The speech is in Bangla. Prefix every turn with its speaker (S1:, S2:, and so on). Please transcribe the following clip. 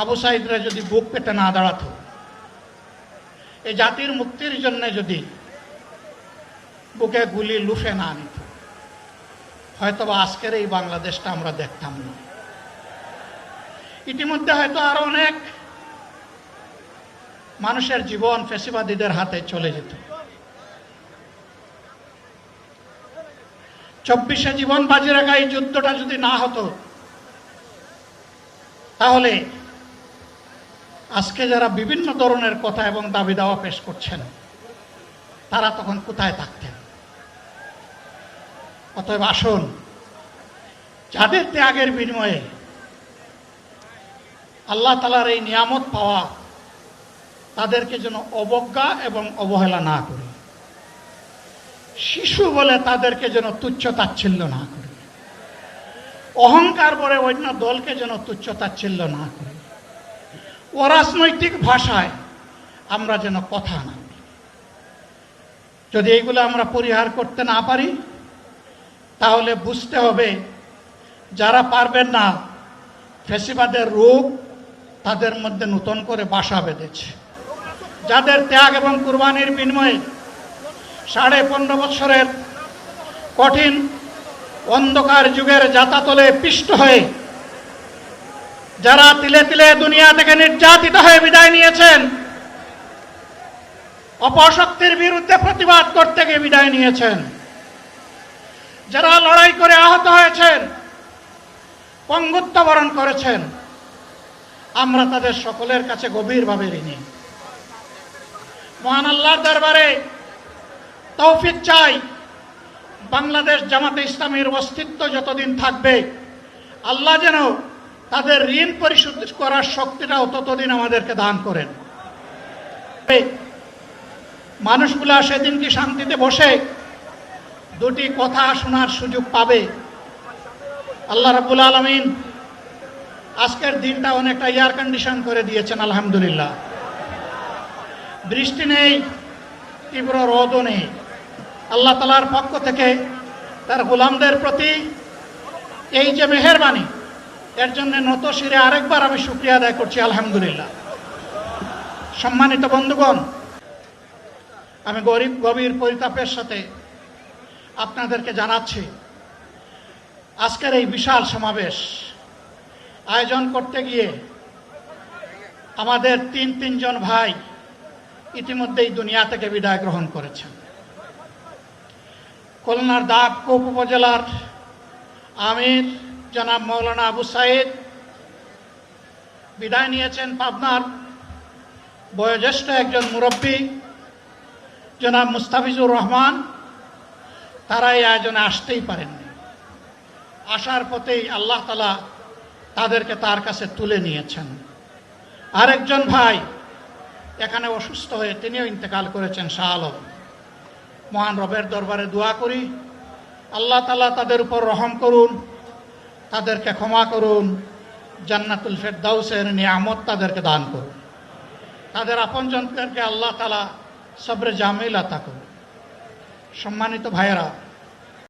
S1: আবু সাইদরা যদি বুক পেতে না দাঁড়াতো এই জাতির মুক্তির জন্য যদি বুকে গুলি লুফে না নিত হয়তো বা আজকের এই বাংলাদেশটা আমরা দেখতাম না। ইতিমধ্যে হয়তো আরও অনেক মানুষের জীবন ফেসিবাদীদের হাতে চলে যেত। চব্বিশে জীবন বাজি রাখা এই যুদ্ধটা যদি না হতো, তাহলে আজকে যারা বিভিন্ন ধরনের কথা এবং দাবি দাওয়া পেশ করছেন, তারা তখন কোথায় থাকতেন? অতএব আসুন, যাদের ত্যাগের বিনিময়ে আল্লাহ তালার এই নিয়ামত পাওয়া তাদেরকে যেন অবজ্ঞা এবং অবহেলা না করি। শিশু বলে তাদেরকে যেন তুচ্ছ তাচ্ছিল্য না করি। অহংকার বলে অন্য দলকে যেন তুচ্ছ তাচ্ছিল্য না করি। অরাজনৈতিক ভাষায় আমরা যেন কথা না। যদি এইগুলো আমরা পরিহার করতে না পারি, তাহলে বুঝতে হবে যারা পারবেন না, ফেসিবাদের রোগ তাদের মধ্যে নূতন করে বাসা বেঁধেছে যাদের ত্যাগ এবং কুরবানির বিনিময়ে সাড়ে পনেরো বছরের কঠিন অন্ধকার যুগের যাতাতলে পিষ্ট হয়ে যারা তিলে তিলে দুনিয়া থেকে নির্যাতিত হয়ে বিদায় নিয়েছেন, অপশক্তির বিরুদ্ধে প্রতিবাদ করতে গিয়ে বিদায় নিয়েছেন। যারা লড়াই করে আহত হয়েছেন, পঙ্গুত্ব বরণ করেছেন, আমরা তাদের সকলের কাছে গভীরভাবে ঋণী। মহান আল্লাহর দরবারে তৌফিক চাই, বাংলাদেশ জামাতে ইসলামের অস্তিত্ব যতদিন থাকবে, আল্লাহ যেন তাদের ঋণ পরিশোধ করার শক্তিটাও ততদিন আমাদেরকে দান করেন। মানুষগুলা সেদিন কি শান্তিতে বসে দুটি কথা শোনার সুযোগ পাবে? আল্লাহ রাবুল আলমিন আজকের দিনটা অনেকটা এয়ার কন্ডিশন করে দিয়েছেন, আলহামদুলিল্লাহ। বৃষ্টি নেই, তীব্র রোদও নেই। আল্লাহ তালার পক্ষ থেকে তার গোলামদের প্রতি এই যে মেহরবানি এর জন্য নত শিরে আরেকবার আমি শুক্রিয়া আদায় করছি, আলহামদুলিল্লাহ। সম্মানিত বন্ধুগণ, আমি গরিব গভীর পরিতাপের সাথে আপনাদেরকে জানাচ্ছি, আজকের এই বিশাল সমাবেশ আয়োজন করতে গিয়ে আমাদের তিন তিনজন ভাই ইতিমধ্যেই দুনিয়া থেকে বিদায় গ্রহণ করেছেন। খুলনার দাবকোপ উপজেলার আমির জনাব মৌলানা আবু সাইদ। বিদায় নিয়েছেন পাবনার বয়োজ্যেষ্ঠ একজন মুরব্বী, জনাব মুস্তাফিজুর রহমান। তারা এই আয়োজনে আসতেই পারেননি। আসার পথেই আল্লাহ তালা তাদেরকে তার কাছে তুলে নিয়েছেন। আরেকজন ভাই এখানে অসুস্থ হয়ে তিনিও ইন্তেকাল করেছেন শাহ আলম। মহান রবের দরবারে দোয়া করি। আল্লাহ তালা তাদের উপর রহম করুন। তাদেরকে ক্ষমা করুন, জান্নাতুল ফেরদাউসের নিয়ামত তাদেরকে দান করুন। তাদের আপনজনদেরকে আল্লাহ তালা সবরে জামিল আতা করুন। সম্মানিত ভাইয়েরা